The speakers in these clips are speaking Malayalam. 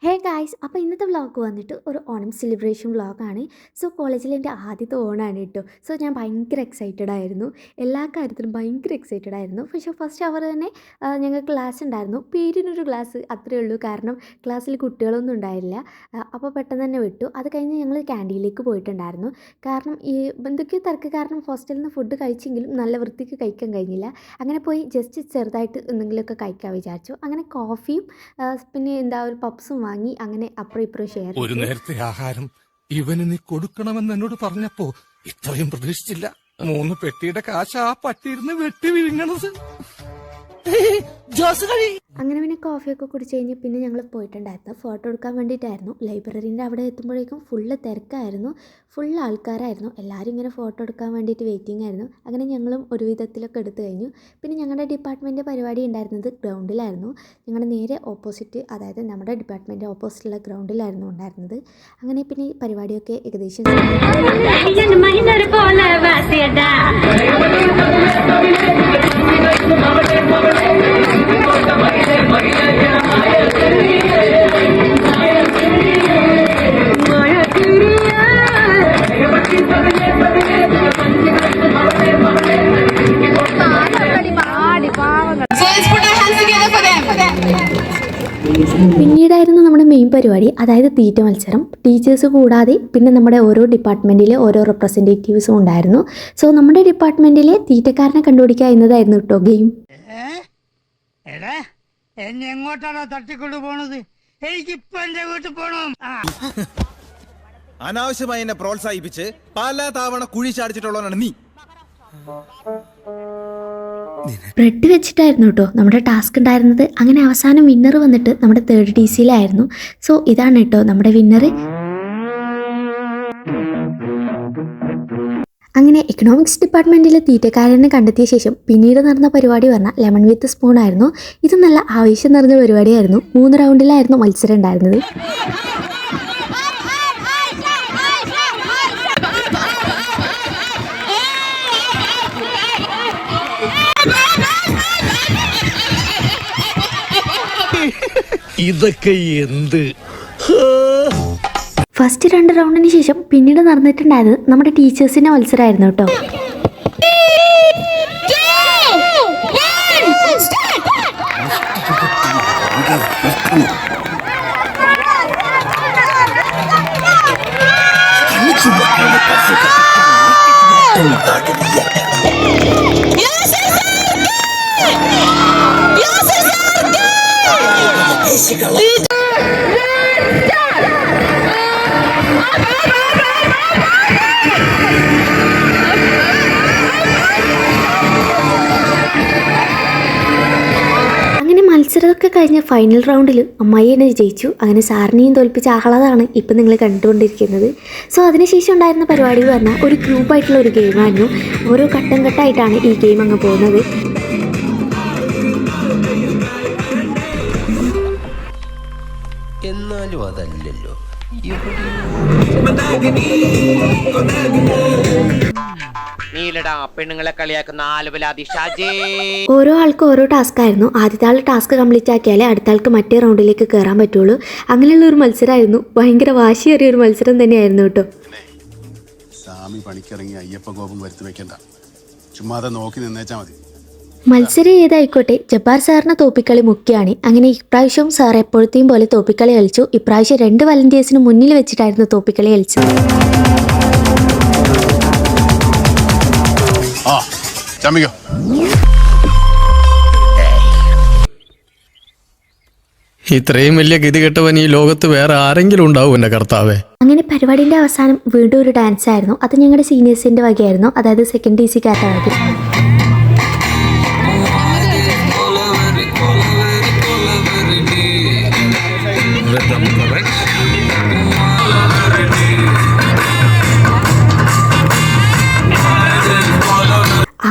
Hey. ഹേ ഗായ്സ് അപ്പോൾ ഇന്നത്തെ വ്ളോഗ് വന്നിട്ട് ഒരു ഓണം സെലിബ്രേഷൻ വ്ളോഗാണ് സോ കോളേജിൽ എന്റെ ആദ്യത്തെ ഓണാണ് കേട്ടോ സോ ഞാൻ ഭയങ്കര എക്സൈറ്റഡ് ആയിരുന്നു. എല്ലാ കാര്യത്തിലും ഭയങ്കര എക്സൈറ്റഡ് ആയിരുന്നു. പക്ഷേ ഫസ്റ്റ് അവർ തന്നെ ഞങ്ങൾക്ക് ക്ലാസ് ഉണ്ടായിരുന്നു. പേരിനൊരു ക്ലാസ് അത്രയേ ഉള്ളൂ. കാരണം ക്ലാസ്സിൽ കുട്ടികളൊന്നും ഉണ്ടായില്ല അപ്പോൾ പെട്ടെന്ന് തന്നെ വിട്ടു. അത് കഴിഞ്ഞ് ഞങ്ങൾ ക്യാന്റീനിലേക്ക് പോയിട്ടുണ്ടായിരുന്നു. കാരണം ഈ എന്തൊക്കെയോ തിരക്ക് കാരണം ഹോസ്റ്റലിൽ നിന്ന് ഫുഡ് കഴിച്ചെങ്കിലും നല്ല വൃത്തിക്ക് കഴിക്കാൻ കഴിഞ്ഞില്ല. അങ്ങനെ പോയി ജസ്റ്റ് ചെറുതായിട്ട് എന്തെങ്കിലുമൊക്കെ കഴിക്കാൻ വിചാരിച്ചു. അങ്ങനെ കോഫിയും പിന്നെ എന്താ ഒരു പപ്സും വാങ്ങി അങ്ങനെ അപ്പുറം ഇപ്പുറം ഷെയർ ഒരു നേരത്തെ ആഹാരം ഇവന് നീ കൊടുക്കണമെന്ന് എന്നോട് പറഞ്ഞപ്പോ ഇത്രയും പ്രതീക്ഷിച്ചില്ല. മൂന്ന് പെട്ടിയുടെ കാശ് ആ പട്ടിയിരുന്ന് വെട്ടി വിഴുങ്ങണത്. ജോസ് കഴി അങ്ങനെ പിന്നെ കോഫിയൊക്കെ കുടിച്ച് കഴിഞ്ഞ് പിന്നെ ഞങ്ങൾ പോയിട്ടുണ്ടായിരുന്നു ഫോട്ടോ എടുക്കാൻ വേണ്ടിയിട്ടായിരുന്നു. ലൈബ്രറീന്റെ അവിടെ എത്തുമ്പോഴേക്കും ഫുള്ള് തിരക്കായിരുന്നു. ഫുൾ ആൾക്കാരായിരുന്നു. എല്ലാവരും ഇങ്ങനെ ഫോട്ടോ എടുക്കാൻ വേണ്ടിയിട്ട് വെയിറ്റിംഗ് ആയിരുന്നു. അങ്ങനെ ഞങ്ങളും ഒരു വിധത്തിലൊക്കെ എടുത്തു കഴിഞ്ഞു. പിന്നെ ഞങ്ങളുടെ ഡിപ്പാർട്ട്മെന്റ് പരിപാടി ഉണ്ടായിരുന്നത് ഗ്രൗണ്ടിലായിരുന്നു ഞങ്ങളുടെ നേരെ ഓപ്പോസിറ്റ് അതായത് നമ്മുടെ ഡിപ്പാർട്ട്മെന്റ് ഓപ്പോസിറ്റുള്ള ഗ്രൗണ്ടിലായിരുന്നു ഉണ്ടായിരുന്നത്. അങ്ങനെ പിന്നെ ഈ പരിപാടിയൊക്കെ ഏകദേശം പിന്നീടായിരുന്നു നമ്മുടെ മെയിൻ പരിപാടി അതായത് തീറ്റ മത്സരം. ടീച്ചേഴ്സ് കൂടാതെ പിന്നെ നമ്മുടെ ഓരോ ഡിപ്പാർട്ട്മെന്റിലെ ഓരോ റെപ്രസെന്റേറ്റീവ്സും ഉണ്ടായിരുന്നു. സോ നമ്മുടെ ഡിപ്പാർട്ട്മെന്റിലെ തീറ്റക്കാരനെ കണ്ടുപിടിക്കുക എന്നതായിരുന്നു കേട്ടോ ഗെയിം എന്നെ എങ്ങോട്ടാണോ തട്ടിക്കൊണ്ടു പോണത്? എനിക്കിപ്പോ എന്റെ വീട്ടിൽ പോണം. അനാവശ്യമായി എന്നെ പ്രോത്സാഹിപ്പിച്ച് പല തവണ കുഴി ചാടിച്ചിട്ടുള്ളവനാണ് നീ. ബ്രെഡ് വെച്ചിട്ടായിരുന്നു കേട്ടോ നമ്മുടെ ടാസ്ക് ഉണ്ടായിരുന്നത്. അങ്ങനെ അവസാനം വിന്നർ വന്നിട്ട് നമ്മുടെ തേർഡ് ഡി സിയിലായിരുന്നു സോ ഇതാണ് കേട്ടോ നമ്മുടെ വിന്നർ അങ്ങനെ എക്കണോമിക്സ് ഡിപ്പാർട്ട്മെന്റിലെ തീറ്റക്കാരനെ കണ്ടെത്തിയ ശേഷം പിന്നീട് നടന്ന പരിപാടി പറഞ്ഞാൽ ലെമൺ വിത്ത് സ്പൂൺ ആയിരുന്നു. ഇത് നല്ല ആവശ്യം നിറഞ്ഞ പരിപാടിയായിരുന്നു. മൂന്ന് റൗണ്ടിലായിരുന്നു മത്സരം ഉണ്ടായിരുന്നത്. ഇതൊക്കെ എന്ത്? ഫസ്റ്റ് രണ്ട് റൗണ്ടിന് ശേഷം പിന്നീട് നടന്നിട്ടുണ്ടായത് നമ്മുടെ ടീച്ചേഴ്സിന്റെ മത്സരമായിരുന്നു കേട്ടോ. അങ്ങനെ മത്സരമൊക്കെ കഴിഞ്ഞ ഫൈനൽ റൗണ്ടിൽ അമ്മായി എന്നെ ജയിച്ചു അങ്ങനെ സാറിനെയും തോൽപ്പിച്ച ആഹ്ലാദമാണ് ഇപ്പം നിങ്ങൾ കണ്ടുകൊണ്ടിരിക്കുന്നത്. സോ അതിനുശേഷം ഉണ്ടായിരുന്ന പരിപാടി എന്ന് പറഞ്ഞാൽ ഒരു ഗ്രൂപ്പായിട്ടുള്ള ഒരു ഗെയിമായിരുന്നു ഓരോ ഘട്ടം ഘട്ടമായിട്ടാണ് ഈ ഗെയിം അങ്ങ് പോകുന്നത്. എന്നാലും അതല്ലല്ലോ. പെണ്ണുങ്ങളെ കളിയാക്കുന്ന ആലുവലാതി ഷാജേ ഓരോ ആൾക്കും ഓരോ ടാസ്ക് ആയിരുന്നു. ആദ്യത്തെ ആൾ ടാസ്ക് കംപ്ലീറ്റ് ആക്കിയാലേ അടുത്ത ആൾക്ക് മറ്റേ റൗണ്ടിലേക്ക് കയറാൻ പറ്റുള്ളൂ. അങ്ങനെയുള്ള ഒരു മത്സരമായിരുന്നു. ഭയങ്കര വാശിയേറിയ ഒരു മത്സരം തന്നെയായിരുന്നു കേട്ടോ. സ്വാമി പണിക്കിറങ്ങി അയ്യപ്പ കോപം വരുത്തി വെക്കണ്ട. ചുമ്മാതെ നോക്കി നിന്നേച്ചാ മതി. മത്സരം ഏതായിക്കോട്ടെ ജബ്ബാർ സാറിന് തോപ്പിക്കളി മുഖ്യമാണ് അങ്ങനെ ഇപ്രാവശ്യവും സാർ എപ്പോഴത്തെയും പോലെ തോപ്പിക്കളി കളിച്ചു. ഇപ്രാവശ്യം രണ്ട് വളണ്ടിയേഴ്സിന് മുന്നിൽ വെച്ചിട്ടായിരുന്നു തോപ്പിക്കളി കളിച്ചത്. ആ ചമ്മിക്കോ. ഇത്രയും വലിയ ഗതികെട്ടവൻ ഈ ലോകത്ത് വേറെ ആരെങ്കിലും ഉണ്ടാവും എന്റെ കർത്താവേ. അങ്ങനെ പരിപാടിന്റെ അവസാനം വീണ്ടും ഒരു ഡാൻസ് ആയിരുന്നു. അത് ഞങ്ങളുടെ സീനിയേഴ്സിന്റെ വകയായിരുന്നു. അതായത് സെക്കൻഡ് ഡി സി കാറ്റാണ്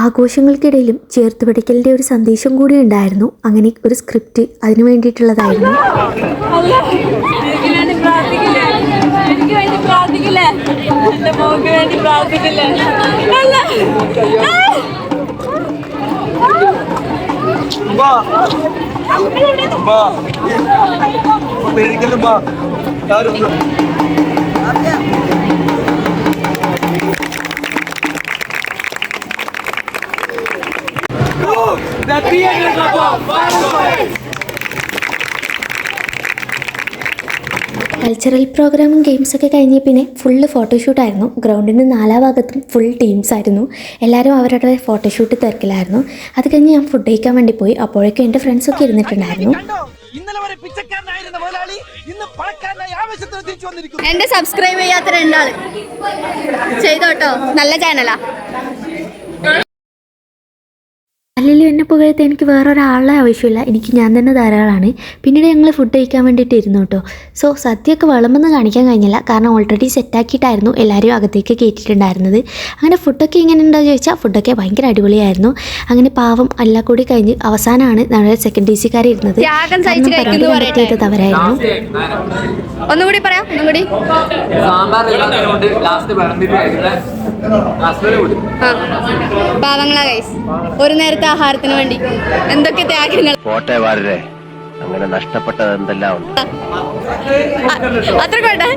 ആഘോഷങ്ങൾക്കിടയിലും ചേർത്ത് പിടിക്കലിന്റെ ഒരു സന്ദേശം കൂടി ഉണ്ടായിരുന്നു. അങ്ങനെ ഒരു സ്ക്രിപ്റ്റ് അതിനു വേണ്ടിയിട്ടുള്ളതായിരുന്നു. എനിക്ക് പ്രാർത്ഥിക്കില്ലേ അല്ല വാ കൾച്ചറൽ പ്രോഗ്രാമും ഗെയിംസൊക്കെ കഴിഞ്ഞ് പിന്നെ ഫുള്ള് ഫോട്ടോഷൂട്ടായിരുന്നു ഗ്രൗണ്ടിന്റെ നാലാ ഭാഗത്തും ഫുൾ ടീംസ് ആയിരുന്നു. എല്ലാവരും അവരുടെ ഫോട്ടോഷൂട്ട് തിരക്കിലായിരുന്നു. അത് കഴിഞ്ഞ് ഞാൻ ഫുഡ് കഴിക്കാൻ വേണ്ടി പോയി. അപ്പോഴേക്കും എന്റെ ഫ്രണ്ട്സൊക്കെ ഇരുന്നിട്ടുണ്ടായിരുന്നു. ഇന്നലെ വരെ പിച്ചക്കാരനായിരുന്ന മുതലാളി ഇന്ന് പണക്കാരനായി തിരിച്ചു വന്നിരിക്കുന്നു. എന്റെ സബ്സ്ക്രൈബ് ചെയ്യാത്ത രണ്ടാൾ. ചെയ്തോട്ടോ നല്ല ചാനലാ അല്ലെങ്കിലും എന്നെ പുകയത്ത് എനിക്ക് വേറൊരാളെ ആവശ്യമില്ല. എനിക്ക് ഞാൻ തന്നെ ധാരാളമാണ് പിന്നീട് ഞങ്ങൾ ഫുഡ് കഴിക്കാൻ വേണ്ടിയിട്ട് ഇരുന്നു കേട്ടോ സോ സദ്യയൊക്കെ വിളമ്പെന്ന് കാണിക്കാൻ കഴിഞ്ഞില്ല. കാരണം ഓൾറെഡി സെറ്റാക്കിയിട്ടായിരുന്നു എല്ലാവരും അകത്തേക്ക് കയറ്റിയിട്ടുണ്ടായിരുന്നത് അങ്ങനെ ഫുഡൊക്കെ എങ്ങനെ ഉണ്ടോ ചോദിച്ചാൽ ഫുഡൊക്കെ ഭയങ്കര അടിപൊളിയായിരുന്നു. അങ്ങനെ പാവം എല്ലാം കൂടി കഴിഞ്ഞ് അവസാനമാണ് നമ്മുടെ സെക്കൻഡ് ഡി സിക്കാർ ഇരുന്നത്. ചെയ്തത് അവരായിരുന്നു ഒന്നുകൂടി പറയാം ഒന്നുകൂടി. പാവങ്ങളാ ഗൈസ് ഒരു നേരത്തെ ആഹാരത്തിന് വേണ്ടി. എന്തൊക്കെ ത്യാഗങ്ങൾ? പോട്ടെ വാരരെ. അങ്ങനെ നഷ്ടപ്പെട്ടത് എന്തെല്ലാം ഉണ്ട്? അത്ര കോട്ടെ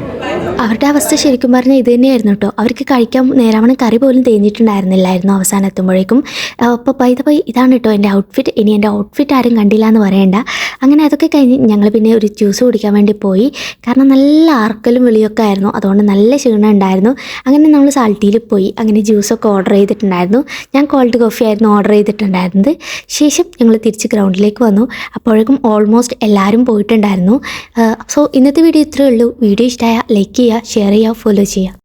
അവരുടെ അവസ്ഥ ശരിക്കും പറഞ്ഞാൽ ഇത് തന്നെയായിരുന്നു കേട്ടോ. അവർക്ക് കഴിക്കാൻ നേരാവണ്ണം കറി പോലും തേഞ്ഞിട്ടുണ്ടായിരുന്നില്ലായിരുന്നു അവസാനം എത്തുമ്പോഴേക്കും. അപ്പോൾ പൈത പൈ ഇതാണ് കേട്ടോ എന്റെ ഔട്ട്ഫിറ്റ് ഇനി എന്റെ ഔട്ട്ഫിറ്റ് ആരും കണ്ടില്ല എന്ന് പറയണ്ട. അങ്ങനെ അതൊക്കെ കഴിഞ്ഞ് ഞങ്ങൾ പിന്നെ ഒരു ജ്യൂസ് കുടിക്കാൻ വേണ്ടി പോയി. കാരണം നല്ല ആർക്കലും വിളിയൊക്കെ ആയിരുന്നു. അതുകൊണ്ട് നല്ല ക്ഷീണം ഉണ്ടായിരുന്നു. അങ്ങനെ നമ്മൾ സാൾട്ടിയിൽ പോയി. അങ്ങനെ ജ്യൂസൊക്കെ ഓർഡർ ചെയ്തിട്ടുണ്ടായിരുന്നു. ഞാൻ കോൾഡ് കോഫി ആയിരുന്നു ഓർഡർ ചെയ്തിട്ടുണ്ടായിരുന്നത്. ശേഷം ഞങ്ങൾ തിരിച്ച് ഗ്രൗണ്ടിലേക്ക് വന്നു. അപ്പോഴേക്കും ഓൾമോസ്റ്റ് എല്ലാവരും പോയിട്ടുണ്ടായിരുന്നു. സോ ഇന്നത്തെ വീഡിയോ ഇത്രയേ ഉള്ളൂ. വീഡിയോ ഇഷ്ടമായ ലൈക്ക് ചെയ്യുക ഷെയർ ചെയ്യുക ഫോളോ ചെയ്യുക.